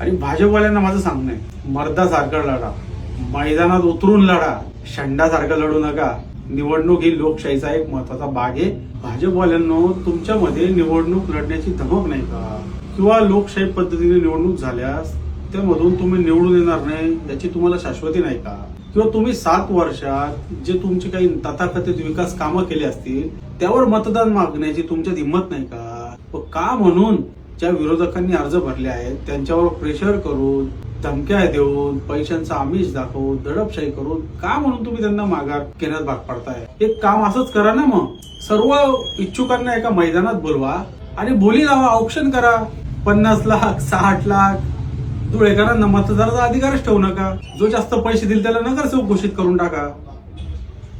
आणि भाजपवाल्यांना माझं सांगणं आहे मर्दासारखं लढा मैदानात उतरून लढा शंडासारखं लढू नका. निवडणूक ही लोकशाहीचा एक महत्त्वाचा भाग आहे. भाजपवाल्यांनो तुमच्यामध्ये निवडणूक लढण्याची धमक नाही का? किंवा लोकशाही पद्धतीने निवडणूक झाल्यास त्यामधून तुम्ही निवडून येणार नाही याची तुम्हाला शाश्वती नाही का? किंवा तुम्ही सात वर्षात जे तुमचे काही तथाकथित विकास कामं केली असतील त्यावर मतदान मागण्याची तुमच्यात हिंमत नाही का? का म्हणून ज्या विरोधकांनी अर्ज भरले आहेत त्यांच्यावर प्रेशर करून धमक्या देऊन पैशांचा आमिष दाखवून दडपशाही करून का म्हणून तुम्ही त्यांना माघार घेण्यात भाग पडताय? एक काम असंच करा ना मग. सर्व इच्छुकांना एका मैदानात बोलवा आणि बोली लावा ऑप्शन करा. पन्नास लाख साठ लाख. धुळेकरांना मतदाराचा अधिकारच ठेवू नका. जो जास्त पैसे देईल त्याला नगरसेवक घोषित करून टाका.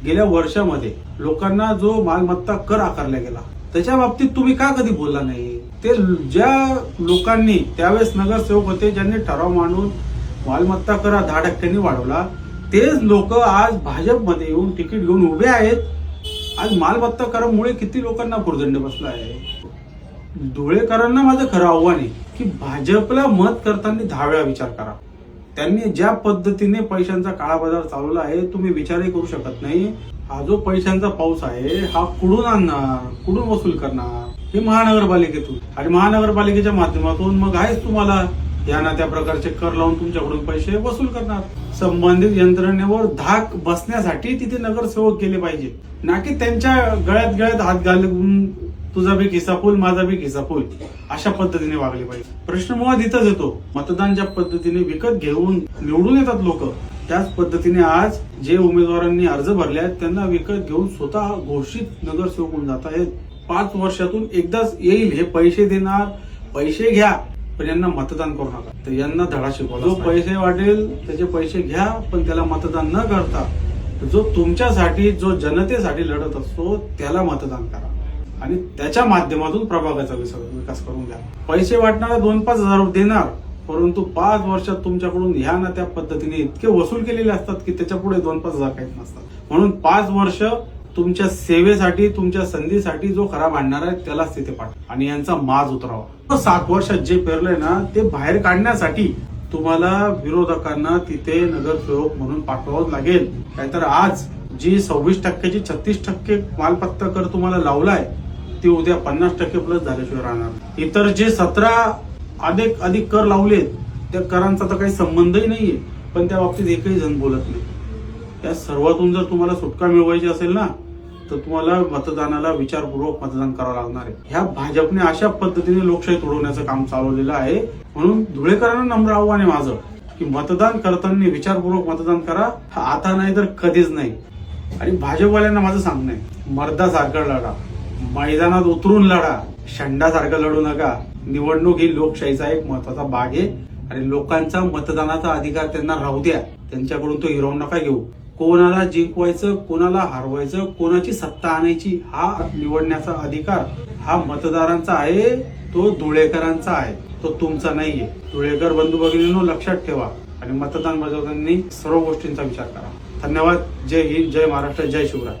गेल्या वर्षामध्ये लोकांना जो मालमत्ता कर आकारला गेला त्याच्या बाबतीत तुम्ही का कधी बोलला नाही? ते ज्या लोकांनी त्यावेळेस नगरसेवक होते ज्यांनी ठराव मांडून मालमत्ता कर दहा टक्क्यांनी वाढवला तेच लोक आज भाजपमध्ये येऊन तिकीट घेऊन उभे आहेत. आज मालमत्ता करामुळे किती लोकांना भुर्दंड बसला आहे? धुळेकरांना माझं खरं आव्हान आहे की भाजपला मत करताना दहा वेळा विचार करा. त्यांनी ज्या पद्धतीने पैशांचा काळा बाजार चालवला आहे तुम्ही विचारही करू शकत नाही. हा जो पैशांचा पाऊस आहे हा कुठून आणणार कुठून वसूल करणार? हे महानगरपालिकेतून. आणि महानगरपालिकेच्या माध्यमातून मग आहेच तुम्हाला. या ना त्या प्रकारचे कर लावून तुमच्याकडून पैसे वसूल करणार. संबंधित यंत्रणेवर धाक बसण्यासाठी तिथे नगरसेवक केले पाहिजे. ना की त्यांच्या गळ्यात गळ्यात हात घालून तुझा बी खिसा फुल माझा बी खिसा फुल. अशा पद्धतीने वागले पाहिजे. प्रश्न मुळात इथंच येतो. मतदान ज्या पद्धतीने विकत घेऊन निवडून येतात लोक त्याच पद्धतीने आज जे उमेदवारांनी अर्ज भरले आहेत त्यांना विकत घेऊन स्वतः घोषित नगरसेवक होऊन जात आहेत. पाच वर्षातून एकदाच येईल हे पैसे देणार पैसे घ्या पण यांना मतदान करू नका. तर यांना धडा शिकवा जो पैसे वाटेल त्याचे पैसे घ्या पण त्याला मतदान न करता जो तुमच्यासाठी जो जनतेसाठी लढत असतो त्याला मतदान करा. आणि त्याच्या माध्यमातून प्रभागाचा विकास करून घ्या. पैसे वाटणारा दोन पाच हजार देणार परंतु पाच वर्षात तुमच्याकडून ह्या ना त्या पद्धतीने इतके वसूल केलेले असतात की त्याच्या पुढे दोन पाच हजार काहीच नसतात. म्हणून पाच वर्ष तुमच्या सेवेसाठी तुमच्या संधीसाठी जो खरा भांडणार आहे त्यालाच तिथे पाठवा आणि यांचा माज उतरावा. सात वर्षात जे पेरलंय ना ते बाहेर काढण्यासाठी तुम्हाला विरोधकांना तिथे नगरसेवक म्हणून पाठवावं लागेल. नाहीतर आज जी सव्वीस टक्क्याची छत्तीस टक्के मालपत्ता कर तुम्हाला लावलाय ती उद्या पन्नास टक्के प्लस झाल्याशिवाय राहणार इतर जे सतरा अधिक अधिक कर लावलेत त्या करांचा तर काही संबंधही नाहीये. पण त्या बाबतीत एकही जण बोलत नाही. त्या सर्वातून जर तुम्हाला सुटका मिळवायची असेल ना तर तुम्हाला मतदानाला विचारपूर्वक मतदान करावं लागणार आहे. ह्या भाजपने अशा पद्धतीने लोकशाही तोडवण्याचं काम चालवलेलं आहे. म्हणून धुळेकरांना नम्र आव्हान आहे माझं की मतदान करताना विचारपूर्वक मतदान करा. हा आता नाही तर कधीच नाही. आणि भाजपवाल्यांना माझं सांगणं आहे मर्दासारखं लढा मैदानात उतरून लढा शंडासारखं लढू नका. निवडणूक ही लोकशाहीचा एक महत्त्वाचा भाग आहे. आणि लोकांचा मतदानाचा अधिकार त्यांना राहू द्या. त्यांच्याकडून तो हिरावून नका घेऊ. कोणाला जिंकवायचं कोणाला हरवायचं कोणाची सत्ता आणायची हा निवडण्याचा अधिकार हा मतदारांचा आहे तो धुळेकरांचा आहे तो तुमचा नाहीये. धुळेकर बंधू भगिनींनो लक्षात ठेवा आणि मतदान बजावताना सर्व गोष्टींचा विचार करा. धन्यवाद. जय हिंद जय महाराष्ट्र जय शिवराय.